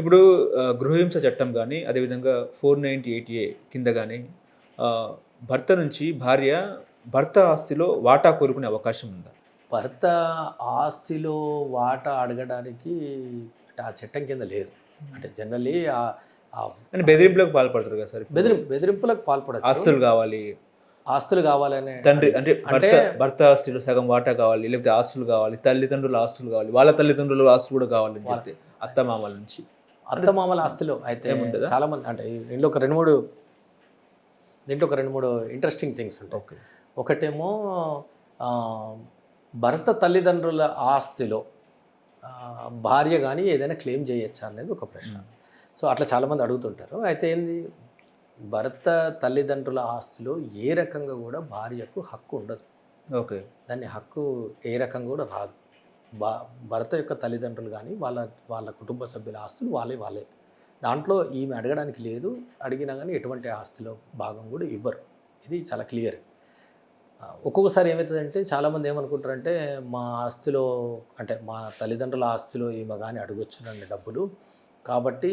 ఇప్పుడు గృహహింస చట్టం కానీ అదేవిధంగా ఫోర్ నైంటీ ఎయిట్ ఏ కింద కానీ భర్త నుంచి భార్య భర్త ఆస్తిలో వాటా కోరుకునే అవకాశం ఉందా? భర్త ఆస్తిలో వాటా అడగడానికి అంటే ఆ చట్టం కింద లేదు. అంటే జనరల్లీ అంటే బెదిరింపులకు పాల్పడతారు కదా సార్. బెదిరింపు బెదిరింపులకు పాల్పడచ్చు. ఆస్తులు కావాలి. ఆస్తులు కావాలనే తండ్రి అంటే భర్త అంటే భర్త ఆస్తిలో సగం వాటా కావాలి లేకపోతే ఆస్తులు కావాలి తల్లిదండ్రుల ఆస్తులు కావాలి వాళ్ళ తల్లిదండ్రుల ఆస్తులు కూడా చెప్తే అత్తమామల నుంచి. అత్తమామల ఆస్తిలో అయితే? చాలా మంది అంటే దీంట్లో ఒక రెండు మూడు దీంట్లో ఒక రెండు మూడు ఇంట్రెస్టింగ్ థింగ్స్ ఉంటాయి. ఓకే. ఒకటేమో భర్త తల్లిదండ్రుల ఆస్తిలో భార్య కానీ ఏదైనా క్లెయిమ్ చేయొచ్చా అనేది ఒక ప్రశ్న. సో అట్లా చాలామంది అడుగుతుంటారు. అయితే ఏంది? భర్త తల్లిదండ్రుల ఆస్తిలో ఏ రకంగా కూడా భార్యకు హక్కు ఉండదు. ఓకే. దాన్ని హక్కు ఏ రకంగా కూడా రాదు. భర్త యొక్క తల్లిదండ్రులు కానీ వాళ్ళ వాళ్ళ కుటుంబ సభ్యుల ఆస్తులు వాళ్ళే వాళ్ళే. దాంట్లో ఈమె అడగడానికి లేదు అడిగినా కానీ ఎటువంటి ఆస్తిలో భాగం కూడా ఇవ్వరు. ఇది చాలా క్లియర్. ఒక్కొక్కసారి ఏమవుతుందంటే చాలామంది ఏమనుకుంటారంటే మా ఆస్తిలో అంటే మా తల్లిదండ్రుల ఆస్తిలో ఈమె కానీ అడగొచ్చునండి డబ్బులు. కాబట్టి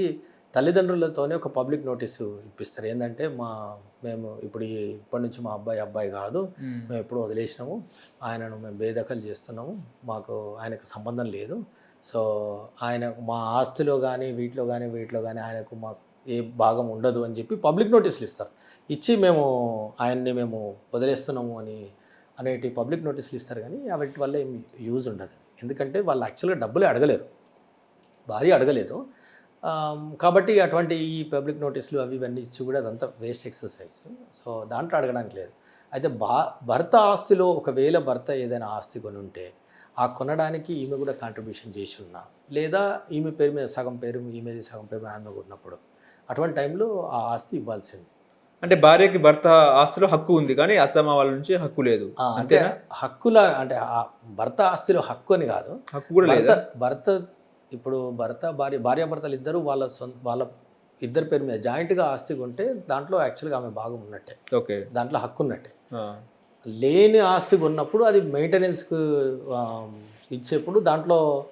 తల్లిదండ్రులతోనే ఒక పబ్లిక్ నోటీసు ఇప్పిస్తారు. ఏంటంటే మా మేము ఇప్పుడు ఇప్పటి నుంచి మా అబ్బాయి అబ్బాయి కాదు. మేము. ఎప్పుడో వదిలేసినాము. ఆయనను మేము బేదఖలు చేస్తున్నాము. మాకు ఆయనకు సంబంధం లేదు. సో ఆయన మా ఆస్తిలో కానీ వీటిలో కానీ వీటిలో కానీ ఆయనకు మా ఏ భాగం ఉండదు అని చెప్పి పబ్లిక్ నోటీసులు ఇస్తారు. ఇచ్చి మేము ఆయన్ని మేము వదిలేస్తున్నాము అని అనేటి పబ్లిక్ నోటీసులు ఇస్తారు కానీ వాటి వల్ల ఏం యూజ్ ఉండదు. ఎందుకంటే వాళ్ళు యాక్చువల్గా డబ్బులే అడగలేరు. భార్య అడగలేదు. కాబట్టి అటువంటి ఈ పబ్లిక్ నోటీసులు అవి ఇవన్నీ ఇచ్చి కూడా అదంతా వేస్ట్ ఎక్సర్సైజ్. సో దాంట్లో అడగడానికి లేదు. అయితే బా భర్త ఆస్తిలో ఒకవేళ భర్త ఏదైనా ఆస్తి కొని ఉంటే ఆ కొనడానికి ఈమె కూడా కాంట్రిబ్యూషన్ చేసి ఉన్నా లేదా ఈమె పేరు మీద సగం పేరు ఈమెది సగం పేరు ఆమె ఉన్నప్పుడు అటువంటి టైంలో ఆ ఆస్తి ఇవ్వాల్సింది. అంటే భార్యకి భర్త ఆస్తిలో హక్కు ఉంది కానీ అత్తమామల నుంచి హక్కు లేదు. అంటే హక్కుల అంటే ఆ భర్త ఆస్తిలో హక్కు అని కాదు. హక్కు కూడా లేదా? భర్త ఇప్పుడు భర్త భార్య భార్యాభర్తలు ఇద్దరు వాళ్ళ సొంత వాళ్ళ ఇద్దరు పేరు మీద జాయింట్గా ఆస్తి ఉంటే దాంట్లో యాక్చువల్గా ఆమె భాగం ఉన్నట్టే. ఓకే. దాంట్లో హక్కు ఉన్నట్టే. లేని ఆస్తి ఉన్నప్పుడు అది మెయింటెనెన్స్కు ఇచ్చేప్పుడు దాంట్లో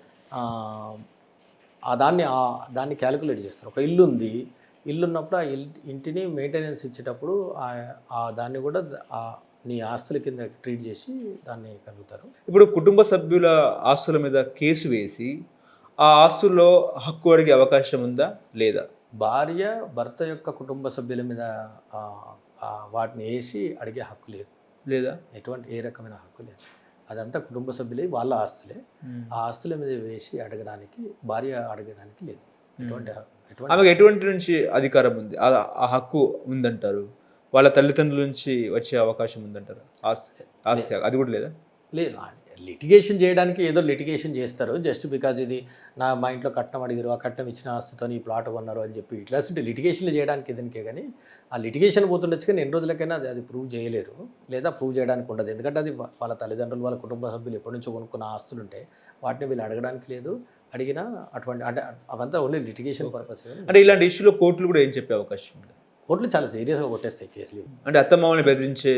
ఆ, దాన్ని ఆ- దాన్ని క్యాలిక్యులేట్ చేస్తారు. ఒక ఇల్లు ఉంది. ఇల్లు ఉన్నప్పుడు ఆ ఇల్ ఇంటిని మెయింటెనెన్స్ ఇచ్చేటప్పుడు ఆ- ఆ దాన్ని కూడా ఆ నీ ఆస్తుల కింద ట్రీట్ చేసి దాన్ని కలుగుతారు. ఇప్పుడు కుటుంబ సభ్యుల ఆస్తుల మీద కేసు వేసి ఆ ఆస్తుల్లో హక్కు అడిగే అవకాశం ఉందా? లేదా? భార్య భర్త యొక్క కుటుంబ సభ్యుల మీద వాటిని వేసి అడిగే హక్కు లేదు. లేదా? ఎటువంటి ఏ రకమైన హక్కు లేదు. అదంతా కుటుంబ సభ్యులే వాళ్ళ ఆస్తులే. ఆ ఆస్తుల మీద వేసి అడగడానికి భార్య అడగడానికి లేదు. ఎటువంటి ఎటువంటి ఆమెకు ఎటువంటి నుంచి అధికారం ఉంది? ఆ ఆ హక్కు ఉందంటారు? వాళ్ళ తల్లిదండ్రుల నుంచి వచ్చే అవకాశం ఉందంటారు? ఆస్తి ఆస్తి అది కూడా లేదా? లేదు. లిటిగేషన్ చేయడానికి ఏదో లిటిగేషన్ చేస్తారు. జస్ట్ బికాజ్ ఇది నా మా ఇంట్లో కట్నం అడిగారు ఆ కట్నం ఇచ్చిన ఆస్తితో ఈ ప్లాట్ కొన్నారు అని చెప్పి ఇట్లా లిటిగేషన్లు చేయడానికి దీనికే కానీ ఆ లిటిగేషన్ పోతుండొచ్చు కానీ ఎన్ని రోజులకైనా అది అది ప్రూవ్ చేయలేరు. లేదా ప్రూవ్ చేయడానికి ఉండదు. ఎందుకంటే అది వాళ్ళ తల్లిదండ్రులు వాళ్ళ కుటుంబ సభ్యులు ఎప్పటి నుంచో కొనుక్కున్న ఆస్తులు ఉంటాయి వాటిని వీళ్ళు అడగడానికి లేదు. అడిగినా అటువంటి అంటే అవంతా ఓన్లీ లిటిగేషన్ పర్పస్ అంటే ఇలాంటి ఇష్యూలో కోర్టులు కూడా ఏం చెప్పే అవకాశం ఉంది? కోర్టులు చాలా సీరియస్గా కొట్టేస్తాయి కేసులు. అంటే అత్తమామల్ని బెదిరించే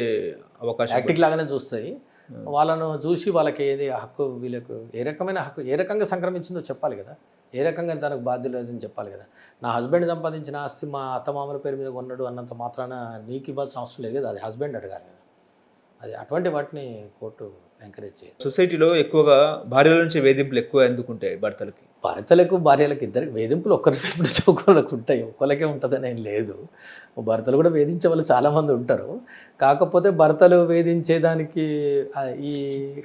అవకాశం యాక్టిక్ లాగానే చూస్తాయి. వాళ్ళను చూసి వాళ్ళకి ఏది హక్కు వీళ్ళకు ఏ రకమైన హక్కు ఏ రకంగా సంక్రమించిందో చెప్పాలి కదా. ఏ రకంగా తనకు బాధ్యత లేదని చెప్పాలి కదా. నా హస్బెండ్ సంపాదించిన ఆస్తి మా అత్తమామల పేరు మీద కొన్నాడు అన్నంత మాత్రాన నీకు ఇవ్వాల్సిన అవసరం లేదు కదా అది హస్బెండ్ అడగాలి కదా. అది అటువంటి వాటిని కోర్టు ఎంకరేజ్ చేయదు సొసైటీలో ఎక్కువగా భార్యల నుంచి వేధింపులు ఎక్కువ ఎందుకుంటాయి భర్తలకి? భర్తలకు భార్యలకు ఇద్దరికి వేధింపులు ఒక్కరి ఒకళ్ళకి ఉంటాయి. ఒక్కరికే ఉంటుందని ఏం లేదు. భర్తలు కూడా వేధించే వాళ్ళు చాలామంది ఉంటారు. కాకపోతే భర్తలు వేధించేదానికి ఈ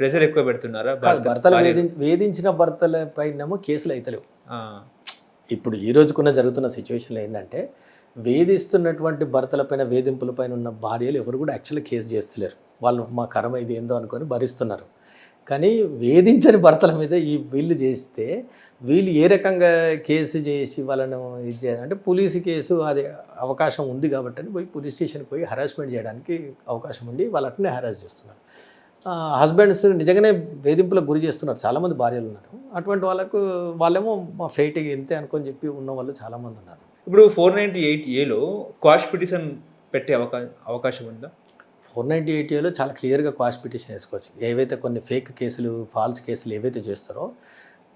ప్రెషర్ ఎక్కువ పెడుతున్నారా భర్తలు వేధి వేధించిన భర్తల పైనేమో కేసులు అవుతలేవు ఇప్పుడు ఈ రోజుకున్న జరుగుతున్న సిచ్యువేషన్లో ఏంటంటే వేధిస్తున్నటువంటి భర్తలపైన వేధింపులపైన ఉన్న భార్యలు ఎవరు కూడా యాక్చువల్గా కేసు చేస్తలేరు. వాళ్ళు మా కర్మ ఇది ఏందో అనుకొని భరిస్తున్నారు. కానీ వేధించని భర్తల మీద ఈ వీళ్ళు చేస్తే వీళ్ళు ఏ రకంగా కేసు చేసి వాళ్ళను ఇది చేయాలంటే పోలీసు కేసు అది అవకాశం ఉంది కాబట్టి అని పోయి పోలీస్ స్టేషన్కి పోయి హరాస్మెంట్ చేయడానికి అవకాశం ఉండి వాళ్ళు అట్లనే హరాస్ చేస్తున్నారు. హస్బెండ్స్ నిజంగానే వేధింపులకు గురి చేస్తున్నారు. చాలామంది భార్యలు ఉన్నారు. అటువంటి వాళ్ళకు వాళ్ళేమో మా ఫైట్ ఇంతే అనుకొని చెప్పి ఉన్న వాళ్ళు చాలామంది ఉన్నారు. ఇప్పుడు ఫోర్ నైంటీ ఎయిట్ ఏలో క్వాష్ పిటిషన్ పెట్టే అవకా అవకాశం ఉందా? ఫోర్ నైంటీ ఎయిట్ ఏలో చాలా క్లియర్గా క్వాష్ పిటిషన్ వేసుకోవచ్చు. ఏవైతే కొన్ని ఫేక్ కేసులు ఫాల్స్ కేసులు ఏవైతే చేస్తారో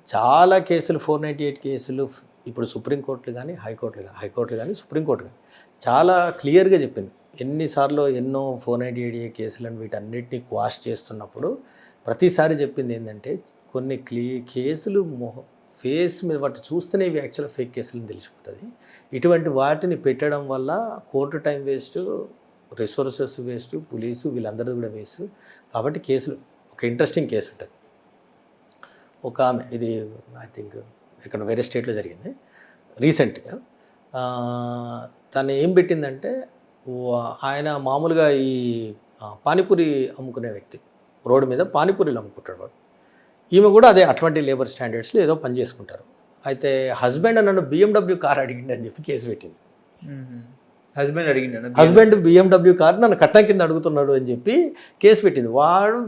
చాలా కేసులు ఫోర్ నైంటీ ఎయిట్ కేసులు ఇప్పుడు సుప్రీంకోర్టులు కానీ హైకోర్టులు కానీ హైకోర్టులు కానీ సుప్రీంకోర్టు కానీ చాలా క్లియర్గా చెప్పింది. ఎన్నిసార్లు ఎన్నో ఫోర్ నైంటీ ఎయిట్ ఏ కేసులను వీటన్నిటిని క్వాష్ చేస్తున్నప్పుడు ప్రతిసారి చెప్పింది ఏంటంటే కొన్ని క్లీ కేసులు మొహ ఫేస్ మీద వాటి చూస్తేనే ఇవి యాక్చువల్ ఫేక్ కేసులను తెలిసిపోతుంది ఇటువంటి వాటిని పెట్టడం వల్ల court time waste resources waste police వీళ్ళందరూ కూడా వేస్ట్. కాబట్టి కేసులు ఒక ఇంట్రెస్టింగ్ కేసు ఉంటుంది. ఒక ఆమె ఇది ఐ థింక్ ఇక్కడ వేరే స్టేట్లో జరిగింది. రీసెంట్గా తను ఏం పెట్టిందంటే ఆయన మామూలుగా ఈ పానీపూరి అమ్ముకునే వ్యక్తి. రోడ్డు మీద పానీపూరీలు అమ్ముకుంటాడు వాడు. ఈమె కూడా అదే అటువంటి లేబర్ స్టాండర్డ్స్లో ఏదో పని చేసుకుంటారు. అయితే హస్బెండ్ నన్ను బిఎండబ్ల్యూ కార్ అడిగింది అని చెప్పి కేసు పెట్టింది. హస్బెండ్ అడిగిండు హస్బెండ్ బిఎండబ్ల్యూ కార్ నన్ను కట్నం కింద అడుగుతున్నాడు అని చెప్పి కేసు పెట్టింది. వాడు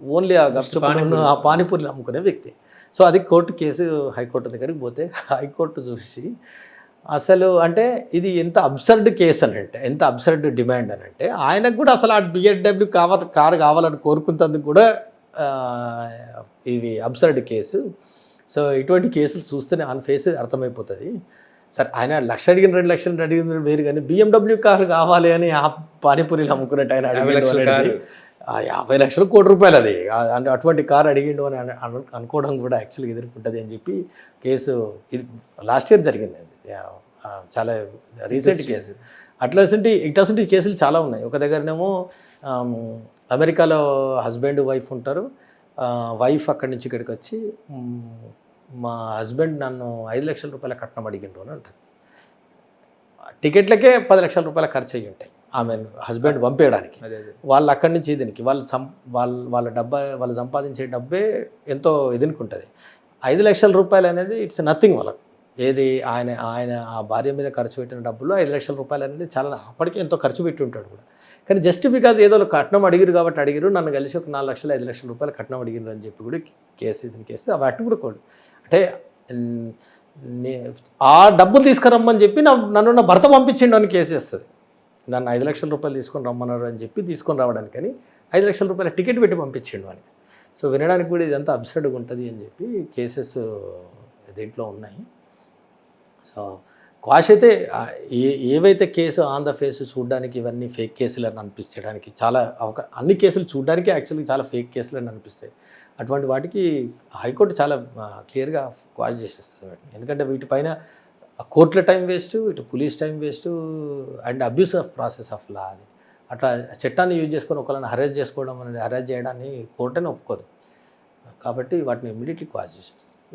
ఓన్లీ ఆ పానీపూరి. ఆ పానీపూరిలు అమ్ముకునే వ్యక్తి. సో అది కోర్టు కేసు హైకోర్టు దగ్గరికి పోతే హైకోర్టు చూసి అసలు అంటే ఇది ఎంత అబ్సర్డ్ కేసు అని అంటే ఎంత అబ్సర్డ్ డిమాండ్ అని అంటే ఆయనకు కూడా అసలు ఆ బిఎండబ్ల్యూ కావాలి కారు కావాలని కోరుకున్నందుకు కూడా ఇది అబ్సర్డ్ కేసు. సో ఇటువంటి కేసులు చూస్తేనే ఆన్ ఫేస్ అర్థమైపోతుంది. సరే ఆయన లక్ష అడిగిన రెండు లక్షలు అడిగిన వేరు కానీ బిఎండబ్ల్యూ కారు కావాలి అని ఆ పానీపూరీలు అమ్ముకున్నట్టు ఆయన. ఆ యాభై లక్షలు కోటి రూపాయలు అది. అటువంటి కారు అడిగిండు అని అను- అను- అనుకోవడం కూడా యాక్చువల్గా ఎదుర్కొంటుంది అని చెప్పి కేసు ఇది లాస్ట్ ఇయర్ జరిగింది అది. చాలా రీసెంట్ కేసు. అట్లాంటి ఇట్లాంటి కేసులు చాలా ఉన్నాయి. ఒక దగ్గరనేమో అమెరికాలో హస్బెండ్ వైఫ్ ఉంటారు. వైఫ్ అక్కడి నుంచి ఇక్కడికి వచ్చి మ్, హస్బెండ్ నన్ను ఐదు లక్షల రూపాయల కట్నం అడిగిండు అని అంటారు టికెట్లకే పది లక్షల రూపాయల ఖర్చు అయ్యి ఉంటాయి. ఆమె హస్బెండ్ పంపేయడానికి. వాళ్ళు అక్కడి నుంచి దీనికి వాళ్ళు సం వాళ్ళ వాళ్ళ డబ్బా వాళ్ళు సంపాదించే డబ్బే ఎంతో ఇదినికి ఉంటుంది ఐదు లక్షల రూపాయలు అనేది ఇట్స్ నథింగ్ వాళ్ళకు. ఏది ఆయన ఆయన ఆ భార్య మీద ఖర్చు పెట్టిన డబ్బులు ఐదు లక్షల రూపాయలు అనేది చాలా అప్పటికే ఎంతో ఖర్చు పెట్టి ఉంటాడు కూడా. కానీ జస్ట్ బికాజ్ ఏదో కట్నం అడిగిరు కాబట్టి అడిగిరు నన్ను కలిసి ఒక నాలుగు లక్షలు ఐదు లక్షల రూపాయలు కట్నం అడిగిరు అని చెప్పి కూడా కేసు దీనికి వేస్తే వాటిని కూడా కోడు. అంటే ఆ డబ్బులు తీసుకురమ్మని చెప్పి నా నన్ను నా భర్త పంపించిండు అని కేసు చేస్తుంది. నన్ను ఐదు లక్షల రూపాయలు తీసుకొని రమ్మన్నారు అని చెప్పి తీసుకొని రావడానికి అని ఐదు లక్షల రూపాయల టికెట్ పెట్టి పంపించిండు అని. సో వినడానికి కూడా ఇదంతా అబ్సర్డ్గా ఉంటుంది అని చెప్పి కేసెస్ దీంట్లో ఉన్నాయి. సో క్వాష్ అయితే ఏ ఏవైతే కేసు ఆన్ ద ఫేస్ చూడడానికి ఇవన్నీ ఫేక్ కేసులు అని అనిపించడానికి చాలా ఒక అన్ని కేసులు చూడడానికి యాక్చువల్లీ చాలా ఫేక్ కేసులు అని అనిపిస్తాయి. అటువంటి వాటికి హైకోర్టు చాలా క్లియర్గా క్వాష్ చేసేస్తుంది వాటిని. ఎందుకంటే వీటిపైన కోర్టుల టైం వేస్ట్ ఇటు police time waste and abuse of process of law అది. అట్లా చట్టాన్ని యూజ్ చేసుకొని ఒకళ్ళని హరేజ్ చేసుకోవడం అనేది హరేజ్ చేయడాన్ని కోర్టునే ఒప్పుకోదు. కాబట్టి వాటిని ఇమ్మీడియట్లీ క్వాష్ చేసేస్తుంది.